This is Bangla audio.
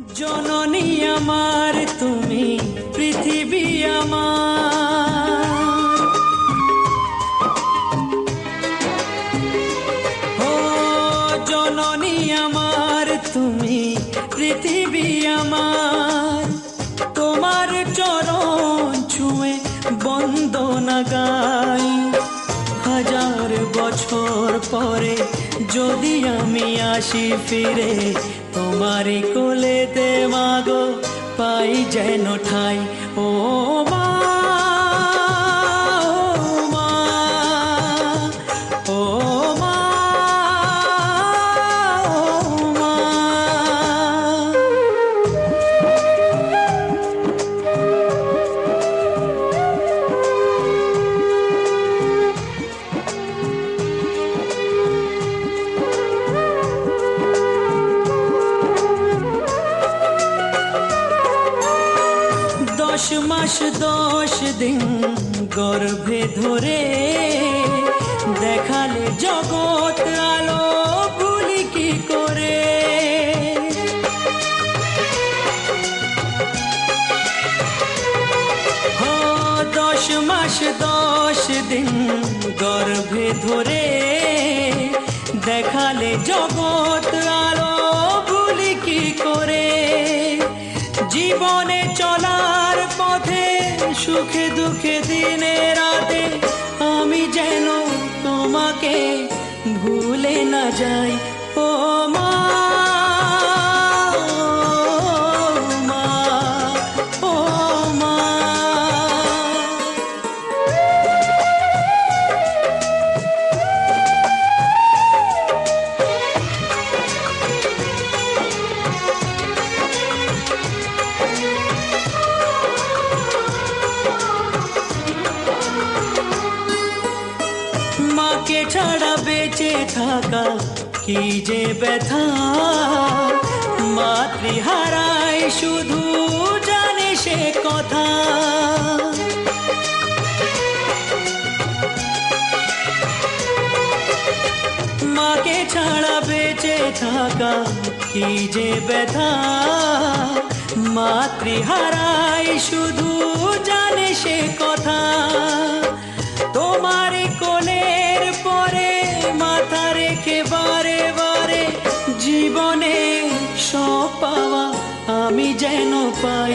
জননী আমার, তুমি পৃথিবী আমার। ও জননী আমার, তুমি পৃথিবী আমার। তোমার চরণ ছুঁয়ে বন্দনা গাই। বছর পরে যদি আমি আসি ফিরে তোমারই কোলে দেওয়া গো পাই যেন ঠাই। ও দশ মাস দশ দিন গর্ভে ধরে দেখালে জগৎ আলো ভুলি কি করে? দশ মাস দশ দিন গর্ভে ধরে দেখালে জগৎ আলো ভুলি কি করে? জীবনে দুঃখে দিনে রাতে আমি যেন তোমাকে ভুলে না যাই। মাকে ছাড়া বেঁচে থাকা কি যে ব্যথা? মাতৃহারায় শুধু জানে সে কথা। মাকে ছাড়া বেঁচে থাকা কি যে ব্যথা? মাতৃহারায় শুধু জানে সে কথা। তোমার কোলের পরে মাথা রেখে বারে বারে জীবনে সব পাওয়া আমি যেন পাই।